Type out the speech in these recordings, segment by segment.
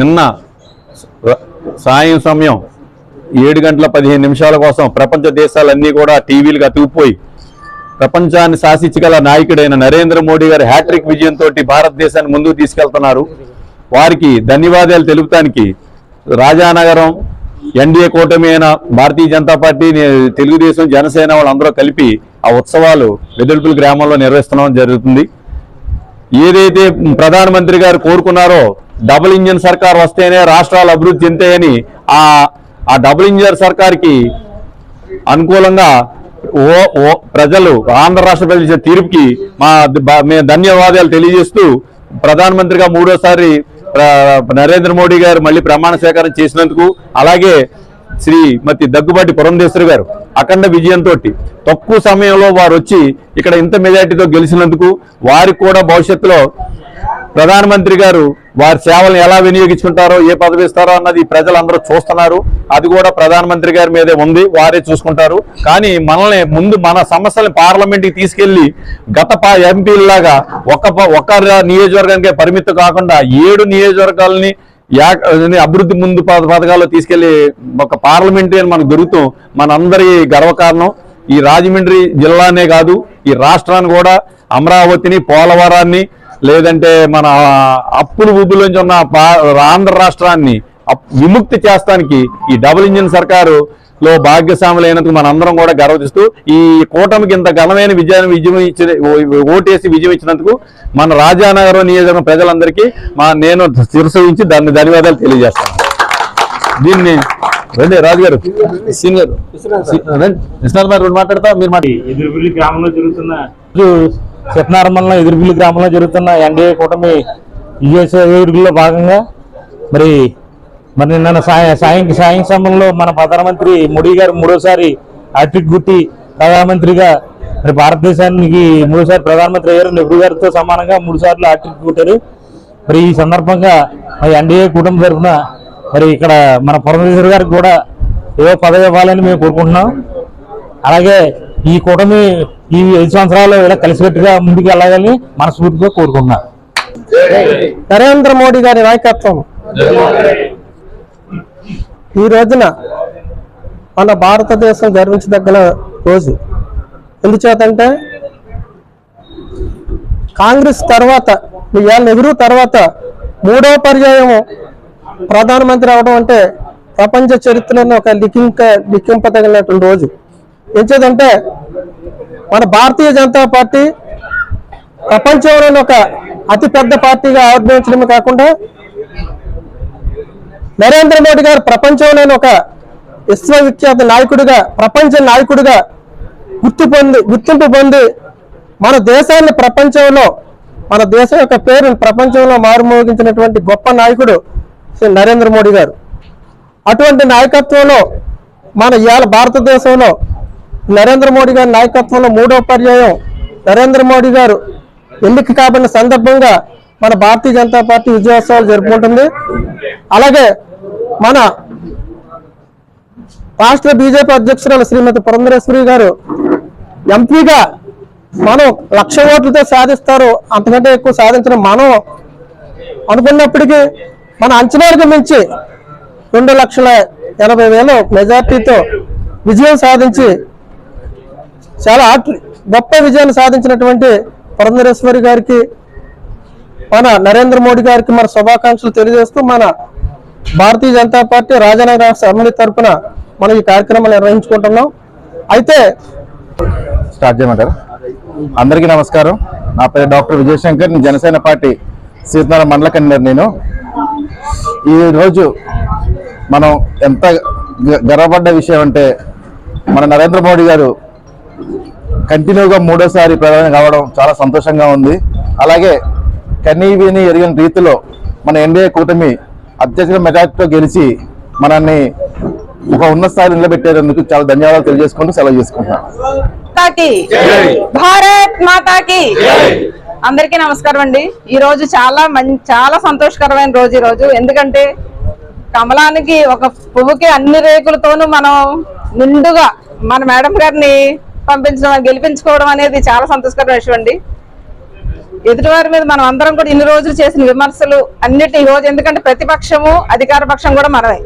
నిన్న సాయం సమయం ఏడు గంటల పదిహేను నిమిషాల కోసం ప్రపంచ దేశాలన్నీ కూడా టీవీలకు అతుకుపోయి ప్రపంచాన్ని శాసించగల నాయకుడైన నరేంద్ర మోడీ గారి హ్యాట్రిక్ విజయంతో భారతదేశాన్ని ముందుకు తీసుకెళ్తున్నారు. వారికి ధన్యవాదాలు తెలుపుతానికి రాజానగరం ఎన్డీఏ కూటమి అయిన భారతీయ జనతా పార్టీ తెలుగుదేశం జనసేన వాళ్ళందరూ కలిపి ఆ ఉత్సవాలు వెదుల్పుల గ్రామంలో నిర్వహిస్తున్నాం జరుగుతుంది. ఏదైతే ప్రధానమంత్రి గారు కోరుకున్నారో డబుల్ ఇంజన్ సర్కార్ వస్తేనే రాష్ట్రాలు అభివృద్ధి చెందాయని ఆ ఆ డబుల్ ఇంజన్ సర్కార్కి అనుకూలంగా ఓ ఓ ప్రజలు ఆంధ్ర రాష్ట్ర ప్రజలు తీర్పుకి మా మేము ధన్యవాదాలు తెలియజేస్తూ ప్రధానమంత్రిగా మూడోసారి నరేంద్ర మోడీ గారు మళ్ళీ ప్రమాణ స్వీకారం చేసినందుకు అలాగే శ్రీమతి దగ్గుబాటి పురంధేశ్వరి గారు అఖండ విజయంతో తక్కువ సమయంలో వారు వచ్చి ఇక్కడ ఇంత మెజార్టీతో గెలిచినందుకు వారికి కూడా భవిష్యత్తులో ప్రధానమంత్రి గారు వారి సేవలను ఎలా వినియోగించుకుంటారో ఏ పదవి ఇస్తారో అన్నది ప్రజలందరూ చూస్తున్నారు. అది కూడా ప్రధానమంత్రి గారి మీదే ఉంది వారే చూసుకుంటారు. కానీ మనల్ని ముందు మన సమస్యలను పార్లమెంట్కి తీసుకెళ్ళి గత ఎంపీలాగా ఒక్క ప- నియోజకవర్గానికే పరిమితం కాకుండా ఏడు నియోజకవర్గాలని యా- అభివృద్ధి ముందు పద పథకాల్లో తీసుకెళ్ళి ఒక పార్లమెంటరీ మనకు దొరుకుతాం మనందరి గర్వకారణం. ఈ రాజమండ్రి జిల్లానే కాదు ఈ రాష్ట్రాన్ని కూడా అమరావతిని పోలవరాన్ని లేదంటే మన అప్పులు ఊబులోంచి ఉన్న ఆంధ్ర రాష్ట్రాన్ని విముక్తి చేస్తానికి ఈ డబుల్ ఇంజిన్ సర్కారు లో భాగ్యస్వాములైనందుకు మనందరం కూడా గర్వతిస్తూ ఈ కూటమికి ఇంత ఘనమైన విజయాన్ని విజయం ఇచ్చిన ఓటేసి విజయం ఇచ్చినందుకు మన రాజానగరం నియోజకవర్గం ప్రజలందరికీ మా నేను శిరసు ఉంచి దాన్ని ధన్యవాదాలు తెలియజేస్తాను. దీన్ని రండి రాజు గారు సీనియర్ విశ్వనాథ్ గారు మాట్లాడతా మీరు మాట ఎదురుపల్లి గ్రామంలో జరుగుతున్న సత్యనారాయణ ఎదురుపల్లి గ్రామంలో జరుగుతున్న ఎన్డీఏ కూటమి విజయోత్సవ భాగంగా మరి మరి నిన్న సాయం సాయం సాయం సమయంలో మన ప్రధానమంత్రి మోడీ గారు మూడోసారి హ్యాట్రిక్ గుట్టి ప్రధానమంత్రిగా మరి భారతదేశానికి మూడోసారి ప్రధానమంత్రి అయ్యారు. నెహ్రూ గారితో సమానంగా మూడు సార్లు హ్యాట్రిక్ కొట్టారు మరి ఈ సందర్భంగా మరి ఎన్డీఏ కూటమి తరఫున మరి ఇక్కడ మన పురంధేశ్వరి గారికి కూడా ఏదో పదవి ఇవ్వాలని మేము కోరుకుంటున్నాం. అలాగే ఈ కూటమి ఈ ఐదు సంవత్సరాలు ఇలా కలిసికట్టుగా ముందుకు వెళ్ళాలని మనస్ఫూర్తిగా కోరుకున్నా నరేంద్ర మోడీ గారి నాయకత్వం. ఈ రోజున మన భారతదేశం గర్వించదగ్గ రోజు. ఎందుచేతంటే కాంగ్రెస్ తర్వాత ఇవాళ నెహ్రూ తర్వాత మూడో పర్యాయం ప్రధానమంత్రి అవడం అంటే ప్రపంచ చరిత్రలో ఒక లిఖింక లిఖింపదగినటువంటి రోజు. ఎంచేదంటే మన భారతీయ జనతా పార్టీ ప్రపంచంలోని ఒక అతి పెద్ద పార్టీగా ఆవిర్భవించడమే కాకుండా నరేంద్ర మోడీ గారు ప్రపంచంలోని ఒక విశ్వవిఖ్యాత నాయకుడిగా ప్రపంచ నాయకుడిగా గుర్తు పొంది గుర్తింపు పొంది మన దేశాన్ని ప్రపంచంలో మన దేశం యొక్క పేరుని ప్రపంచంలో మారుమోగించినటువంటి గొప్ప నాయకుడు శ్రీ నరేంద్ర మోడీ గారు. అటువంటి నాయకత్వంలో మన ఇవాళ భారతదేశంలో నరేంద్ర మోడీ గారి నాయకత్వంలో మూడో పర్యాయం నరేంద్ర మోడీ గారు ఎన్నిక కాబడిన సందర్భంగా మన భారతీయ జనతా పార్టీ విజయోత్సవాలు జరుపుకుంటుంది. అలాగే మన రాష్ట్ర బీజేపీ అధ్యక్షురాలు శ్రీమతి పురంధరేశ్వరి గారు ఎంపీగా మనం లక్ష ఓట్లతో సాధిస్తారు అంతకంటే ఎక్కువ సాధించడం మనం అనుకున్నప్పటికీ మన అంచనాలకు మించి రెండు లక్షల ఎనభై వేల మెజార్టీతో విజయం సాధించి చాలా గొప్ప విజయాన్ని సాధించినటువంటి పురంధరేశ్వరి గారికి మన నరేంద్ర మోడీ గారికి మన శుభాకాంక్షలు తెలియజేస్తూ మన భారతీయ జనతా పార్టీ రాజనగర అసెంబ్లీ తరఫున మనం ఈ కార్యక్రమాలు నిర్వహించుకుంటున్నాం. అయితే స్టార్ట్ చేయమంటారు అందరికీ నమస్కారం. నా పేరు డాక్టర్ విజయశంకర్. జనసేన పార్టీ సీతారాం మండల కన్వీనర్ నేను. ఈ రోజు మనం ఎంత గ- గర్వపడ్డ విషయం అంటే మన నరేంద్ర మోడీ గారు కంటిన్యూగా మూడోసారి ప్రధాని కావడం చాలా సంతోషంగా ఉంది. అలాగే కనీ విని ఎరిగిన రీతిలో మన ఎన్డీఏ కూటమి అత్యధిక మెజార్టీతో గెలిచి మనల్ని ఒక ఉన్నత స్థాయిలో నిలబెట్టేందుకు చాలా ధన్యవాదాలు తెలియజేసుకుంటూ సెలవు చేసుకుంటున్నాను మాతాకి. భారత్ మాతాకి. అందరికీ నమస్కారం అండి. ఈ రోజు చాలా మంచి చాలా సంతోషకరమైన రోజు ఈ రోజు. ఎందుకంటే కమలానికి ఒక పువ్వుకి అన్ని రేకులతోనూ మనం నిండుగా మన మేడం గారిని పంపించడం గెలిపించుకోవడం అనేది చాలా సంతోషకరమైన విషయం అండి. ఎదుటివారి మీద మనం అందరం కూడా ఇన్ని రోజులు చేసిన విమర్శలు అన్నిటి ఈ రోజు ఎందుకంటే ప్రతిపక్షము అధికార పక్షం కూడా మనమే.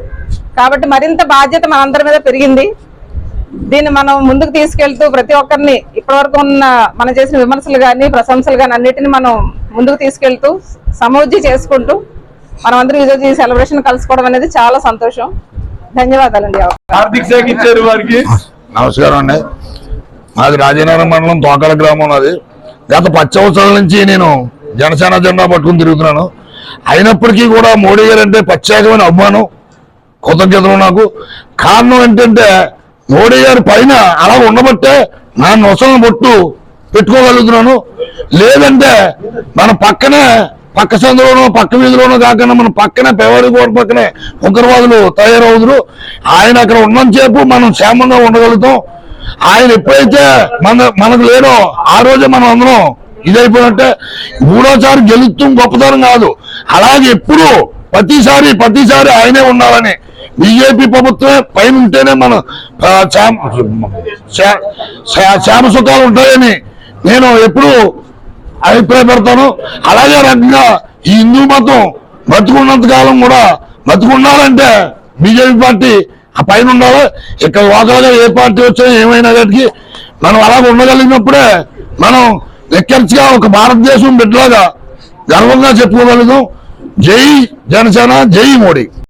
కాబట్టి మరింత బాధ్యత మనందరి మీద పెరిగింది. దీన్ని మనం ముందుకు తీసుకెళ్తూ ప్రతి ఒక్కరిని ఇప్పటివరకు ఉన్న మనం చేసిన విమర్శలు కానీ ప్రశంసలు కానీ అన్నిటిని మనం ముందుకు తీసుకెళ్తూ సమృద్ధి చేసుకుంటూ మనం అందరం ఈరోజు ఈ సెలబ్రేషన్ కలుసుకోవడం అనేది చాలా సంతోషం. ధన్యవాదాలండి. నమస్కారం అండి. మాది రాజనగరం మండలం తోకల గ్రామం అది గత పది నుంచి నేను జనసేన జెండా పట్టుకుని తిరుగుతున్నాను. అయినప్పటికీ కూడా మోడీ గారు అంటే ప్రత్యేకమైన అభిమానం కృతజ్ఞతలు నాకు. కారణం ఏంటంటే మోడీ గారి పైన అలా ఉండబట్టే నా నొసలను బొట్టు పెట్టుకోగలుగుతున్నాను. లేదంటే మన పక్కనే పక్క సందులోనూ పక్క వీధిలోనూ కాకుండా మన పక్కనే పెవాడి కోట పక్కనే ఉగ్రవాదులు తయారవుదురు. ఆయన అక్కడ ఉన్నంతసేపు మనం క్షేమంగా ఉండగలుగుతాం. ఆయన ఎప్పుడైతే మన మనకు లేడో ఆ రోజే మనం అందరం ఇదైపోయినట్టే మూడోసారి గెలుస్తాం గొప్పతనం కాదు. అలాగే ఎప్పుడు ప్రతిసారి ప్రతిసారి ఆయనే ఉండాలని బీజేపీ ప్రభుత్వమే పైన ఉంటేనే మనం ఆ, సుఖాలు ఉంటాయని నేను ఎప్పుడు అభిప్రాయపడతాను. అలాగే రకంగా ఈ హిందూ మతం బతుకున్నంత కాలం కూడా బతుకున్నారంటే బీజేపీ పార్టీ ఆ పైన ఉండాలి. ఇక్కడ లోకల్గా ఏ పార్టీ వచ్చినా ఏమైనా దానికి మనం అలాగ ఉండగలిగినప్పుడే మనం నిక్కర్చిగా ఒక భారతదేశం బిడ్డలాగా గర్వంగా చెప్పుకోగలుగుతాం. జై జనసేన జై మోడీ.